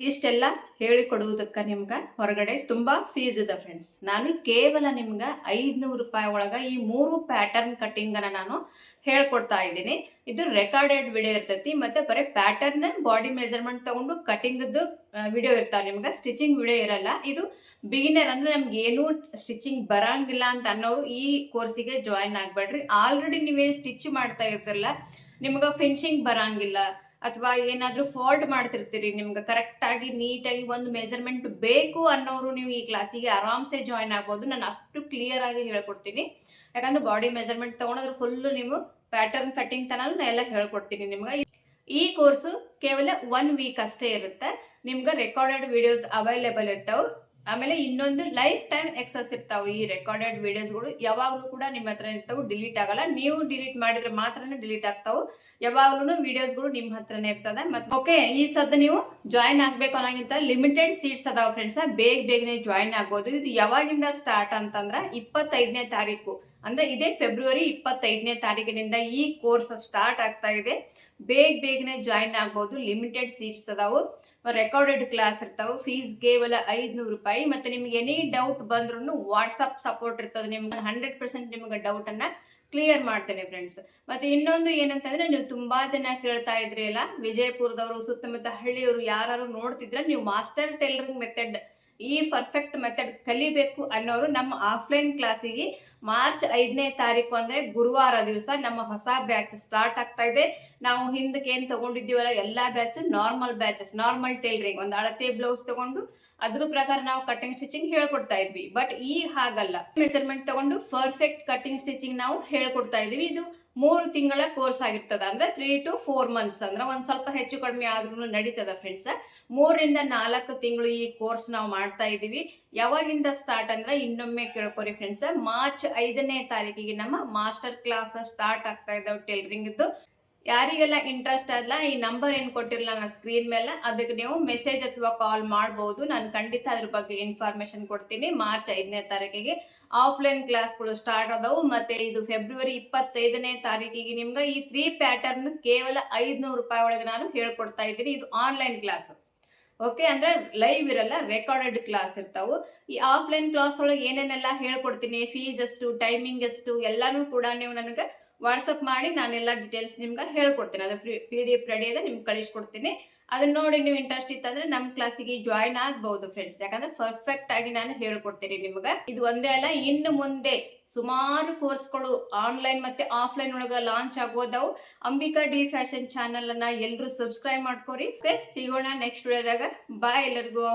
ಇಷ್ಟೆಲ್ಲ ಹೇಳಿಕೊಡುವುದಕ್ಕೆ ನಿಮ್ಗೆ ಹೊರಗಡೆ ತುಂಬ ಫೀಸ್ ಇದೆ ಫ್ರೆಂಡ್ಸ್ ನಾನು ಕೇವಲ ನಿಮ್ಗೆ ಐದುನೂರು ರೂಪಾಯಿ ಒಳಗೆ ಈ ಮೂರು ಪ್ಯಾಟರ್ನ್ ಕಟ್ಟಿಂಗನ್ನು ನಾನು ಹೇಳ್ಕೊಡ್ತಾ ಇದ್ದೀನಿ. ಇದು ರೆಕಾರ್ಡೆಡ್ ವಿಡಿಯೋ ಇರ್ತೈತಿ, ಮತ್ತೆ ಬರೀ ಪ್ಯಾಟರ್ನ್ ಬಾಡಿ ಮೆಜರ್ಮೆಂಟ್ ತಗೊಂಡು ಕಟಿಂಗ್ದು ವಿಡಿಯೋ ಇರ್ತಾವೆ ನಿಮ್ಗೆ. ಸ್ಟಿಚಿಂಗ್ ವಿಡಿಯೋ ಇರಲ್ಲ. ಇದು ಬಿಗಿನರ್ ಅಂದ್ರೆ ನಮ್ಗೆ ಏನೂ ಸ್ಟಿಚಿಂಗ್ ಬರಂಗಿಲ್ಲ ಅಂತ ಅನ್ನೋರು ಈ ಕೋರ್ಸಿಗೆ ಜಾಯಿನ್ ಆಗಬೇಡ್ರಿ. ಆಲ್ರೆಡಿ ನೀವೇನು ಸ್ಟಿಚ್ ಮಾಡ್ತಾ ಇರ್ತಿರಲ್ಲ, ನಿಮ್ಗೆ ಫಿನಿಶಿಂಗ್ ಬರಂಗಿಲ್ಲ. ಅಥವಾ ಏನಾದರೂ ಫಾಲ್ಟ್ ಮಾಡ್ತಿರ್ತೀರಿ ನಿಮ್ಗೆ ಕರೆಕ್ಟಾಗಿ ನೀಟಾಗಿ ಒಂದು ಮೆಜರ್ಮೆಂಟ್ ಬೇಕು ಅನ್ನೋರು ನೀವು ಈ ಕ್ಲಾಸಿಗೆ ಆರಾಮ್ಸೆ ಜಾಯಿನ್ ಆಗ್ಬೋದು. ನಾನು ಅಷ್ಟು ಕ್ಲಿಯರ್ ಆಗಿ ಹೇಳ್ಕೊಡ್ತೀನಿ. ಯಾಕಂದ್ರೆ ಬಾಡಿ ಮೆಜರ್ಮೆಂಟ್ ತೊಗೊಂಡ್ರೆ ಫುಲ್ಲು ನೀವು ಪ್ಯಾಟರ್ನ್ ಕಟ್ಟಿಂಗ್ ತನಕ ಎಲ್ಲ ಹೇಳ್ಕೊಡ್ತೀನಿ ನಿಮ್ಗೆ. ಈ ಕೋರ್ಸು ಕೇವಲ ಒನ್ ವೀಕ್ ಅಷ್ಟೇ ಇರುತ್ತೆ. ನಿಮ್ಗೆ ರೆಕಾರ್ಡೆಡ್ ವಿಡಿಯೋಸ್ ಅವೈಲೇಬಲ್ ಇರ್ತಾವೆ. ಆಮೇಲೆ ಇನ್ನೊಂದು ಲೈಫ್ ಟೈಮ್ ಎಕ್ಸಸ್ ಇರ್ತಾವೆ ಈ ರೆಕಾರ್ಡೆಡ್ ವಿಡಿಯೋಸ್ಗಳು ಯಾವಾಗಲೂ ಕೂಡ ನಿಮ್ಮ ಹತ್ರ ಇರ್ತಾವೆ ಡಿಲೀಟ್ ಆಗಲ್ಲ. ನೀವು ಡಿಲೀಟ್ ಮಾಡಿದ್ರೆ ಮಾತ್ರನೇ ಡಿಲೀಟ್ ಆಗ್ತಾವೆ. ಯಾವಾಗ್ಲೂ ವಿಡಿಯೋಸ್ಗಳು ನಿಮ್ಮ ಹತ್ರನೇ ಇರ್ತದೆ. ಮತ್ತೆ ಓಕೆ ಈ ಸದ್ದ ನೀವು ಜಾಯಿನ್ ಆಗ್ಬೇಕು ಅನ್ನೋಂಗಿಂತ ಲಿಮಿಟೆಡ್ ಸೀಟ್ಸ್ ಅದಾವ ಫ್ರೆಂಡ್ಸ್ ಬೇಗ ಬೇಗನೆ ಜಾಯಿನ್ ಆಗ್ಬೋದು. ಇದು ಯಾವಾಗಿಂದ ಸ್ಟಾರ್ಟ್ ಅಂತಂದ್ರೆ ಇಪ್ಪತ್ತೈದನೇ ತಾರೀಕು. ಅಂದ್ರೆ ಇದೇ ಫೆಬ್ರವರಿ ಇಪ್ಪತ್ತೈದನೇ ತಾರೀಕಿನಿಂದ ಈ ಕೋರ್ಸ್ ಸ್ಟಾರ್ಟ್ ಆಗ್ತಾ ಇದೆ. ಬೇಗ ಬೇಗನೆ ಜಾಯಿನ್ ಆಗ್ಬೋದು. ಲಿಮಿಟೆಡ್ ಸೀಟ್ಸ್ ಅದಾವು. ರೆಕಾರ್ಡೆಡ್ ಕ್ಲಾಸ್ ಇರ್ತಾವೆ. ಫೀಸ್ ಕೇವಲ ಐದುನೂರು ರೂಪಾಯಿ. ಮತ್ತೆ ನಿಮ್ಗೆ ಎನಿ ಡೌಟ್ ಬಂದ್ರು ವಾಟ್ಸಪ್ ಸಪೋರ್ಟ್ ಇರ್ತದೆ. ನಿಮ್ಗೆ ಹಂಡ್ರೆಡ್ ಪರ್ಸೆಂಟ್ ನಿಮ್ಗೆ ಡೌಟ್ ಅನ್ನ ಕ್ಲಿಯರ್ ಮಾಡ್ತೇನೆ ಫ್ರೆಂಡ್ಸ್ ಮತ್ತೆ ಇನ್ನೊಂದು ಏನಂತಂದ್ರೆ, ನೀವು ತುಂಬಾ ಜನ ಕೇಳ್ತಾ ಇದ್ರಿ ಅಲ್ಲ? ವಿಜಯಪುರದವರು, ಸುತ್ತಮುತ್ತ ಹಳ್ಳಿಯವರು ಯಾರು ನೋಡ್ತಿದ್ರೆ ನೀವು ಮಾಸ್ಟರ್ ಟೈಲರಿಂಗ್ ಮೆಥಡ್ ಈ ಪರ್ಫೆಕ್ಟ್ ಮೆಥಡ್ ಕಲಿಬೇಕು ಅನ್ನೋರು ನಮ್ಮ ಆಫ್ಲೈನ್ ಕ್ಲಾಸಿಗೆ ಮಾರ್ಚ್ ಐದನೇ ತಾರೀಕು ಅಂದರೆ ಗುರುವಾರ ದಿವಸ ನಮ್ಮ ಹೊಸ ಬ್ಯಾಚ್ ಸ್ಟಾರ್ಟ್ ಆಗ್ತಾ ಇದೆ. ನಾವು ಹಿಂದಕ್ಕೆ ಏನ್ ತಗೊಂಡಿದ್ದೀವಲ್ಲ, ಎಲ್ಲಾ batch normal batches, normal tailoring. ಒಂದು ಅಳತೆ ಬ್ಲೌಸ್ ತಗೊಂಡು ಅದ್ರ ಪ್ರಕಾರ ನಾವು ಕಟಿಂಗ್ ಸ್ಟಿಚಿಂಗ್ ಹೇಳ್ಕೊಡ್ತಾ ಇದ್ವಿ. ಬಟ್ ಈ ಹಾಗಲ್ಲ. ಮೆಜರ್ಮೆಂಟ್ ತಗೊಂಡು ಪರ್ಫೆಕ್ಟ್ ಕಟಿಂಗ್ ಸ್ಟಿಚಿಂಗ್ ನಾವು ಹೇಳ್ಕೊಡ್ತಾ ಇದೀವಿ ಇದು ಮೂರು ತಿಂಗಳ ಕೋರ್ಸ್ ಆಗಿರ್ತದ. ಅಂದ್ರೆ ತ್ರೀ ಟು ಫೋರ್ ಮಂತ್ಸ್ ಅಂದ್ರೆ ಒಂದ್ ಸ್ವಲ್ಪ ಹೆಚ್ಚು ಕಡಿಮೆ ಆದ್ರೂ ನಡೀತದ ಫ್ರೆಂಡ್ಸ್ ಮೂರರಿಂದ ನಾಲ್ಕು ತಿಂಗಳು ಈ ಕೋರ್ಸ್ ನಾವು ಮಾಡ್ತಾ ಇದೀವಿ ಯಾವಾಗಿಂದ ಸ್ಟಾರ್ಟ್ ಅಂದ್ರೆ ಇನ್ನೊಮ್ಮೆ ಕೇಳ್ಕೊರಿ ಫ್ರೆಂಡ್ಸ್ ಮಾರ್ಚ್ ಐದನೇ ತಾರೀಕಿಗೆ ನಮ್ಮ ಮಾಸ್ಟರ್ ಕ್ಲಾಸ್ ಸ್ಟಾರ್ಟ್ ಆಗ್ತಾ ಇದ್ದಾವೆ ಟೈಲರಿಂಗ್ ಇದ್ದು ಯಾರಿಗೆಲ್ಲ ಇಂಟ್ರೆಸ್ಟ್ ಅಲ್ಲ ಈ ನಂಬರ್ ಏನು ಕೊಟ್ಟಿರಲ್ಲ ನಾನು ಸ್ಕ್ರೀನ್ ಮೇಲೆ, ಅದಕ್ಕೆ ನೀವು ಮೆಸೇಜ್ ಅಥವಾ ಕಾಲ್ ಮಾಡ್ಬೋದು. ನಾನು ಖಂಡಿತ ಅದ್ರ ಬಗ್ಗೆ ಇನ್ಫಾರ್ಮೇಶನ್ ಕೊಡ್ತೀನಿ. ಮಾರ್ಚ್ ಐದನೇ ತಾರೀಕಿಗೆ ಆಫ್ಲೈನ್ ಕ್ಲಾಸ್ಗಳು ಸ್ಟಾರ್ಟ್ ಆದವು. ಮತ್ತೆ ಇದು ಫೆಬ್ರವರಿ ಇಪ್ಪತ್ತೈದನೇ ತಾರೀಕಿಗೆ ನಿಮ್ಗೆ ಈ ತ್ರೀ ಪ್ಯಾಟರ್ನ್ ಕೇವಲ ಐದುನೂರು ರೂಪಾಯಿ ಒಳಗೆ ನಾನು ಹೇಳ್ಕೊಡ್ತಾ ಇದ್ದೀನಿ. ಇದು ಆನ್ಲೈನ್ ಕ್ಲಾಸ್ ಓಕೆ ಅಂದ್ರೆ ಲೈವ್ ಇರಲ್ಲ ರೆಕಾರ್ಡೆಡ್ ಕ್ಲಾಸ್ ಇರ್ತಾವು. ಈ ಆಫ್ಲೈನ್ ಕ್ಲಾಸ್ ಒಳಗೆ ಏನೇನೆಲ್ಲ ಹೇಳ್ಕೊಡ್ತೀನಿ ಫೀಸ್ ಎಷ್ಟು ಟೈಮಿಂಗ್ ಎಷ್ಟು, ಎಲ್ಲಾನು ಕೂಡ ನೀವು ನನಗೆ ವಾಟ್ಸಪ್ ಮಾಡಿ ನಾನೆಲ್ಲ ಡೀಟೇಲ್ಸ್ ನಿಮ್ಗೆ ಹೇಳ್ಕೊಡ್ತೀನಿ. ಅದು free P D F ready ಇದೆ, ನಿಮ್ಗೆ ಕಳಿಸ್ಕೊಡ್ತೀನಿ. ಅದನ್ನ ನೋಡಿ ನೀವು ಇಂಟ್ರೆಸ್ಟ್ ಇತ್ತಂದ್ರೆ ನಮ್ಮ ಕ್ಲಾಸಿಗೆ ಜಾಯ್ನ್ ಆಗ್ಬಹುದು ಫ್ರೆಂಡ್ಸ್ ಯಾಕಂದ್ರೆ ಪರ್ಫೆಕ್ಟ್ ಆಗಿ ನಾನು ಹೇಳ್ಕೊಡ್ತೀನಿ ನಿಮ್ಗೆ. ಇದು ಒಂದೇ ಅಲ್ಲ, ಇನ್ನು ಮುಂದೆ ಸುಮಾರು ಕೋರ್ಸ್ಗಳು ಆನ್ಲೈನ್ ಮತ್ತೆ ಆಫ್ಲೈನ್ ಒಳಗೆ ಲಾಂಚ್ ಆಗೋದವು. ಅಂಬಿಕಾ ಡಿ ಫ್ಯಾಷನ್ ಚಾನೆಲ್ ಅನ್ನ ಎಲ್ಲರೂ ಸಬ್ಸ್ಕ್ರೈಬ್ ಮಾಡ್ಕೋರಿ. ಓಕೆ ಸಿಗೋಣ ನೆಕ್ಸ್ಟ್ ವಿಡಿಯೋದಾಗ ಬಾಯ್ ಎಲ್ಲರಿಗೂ.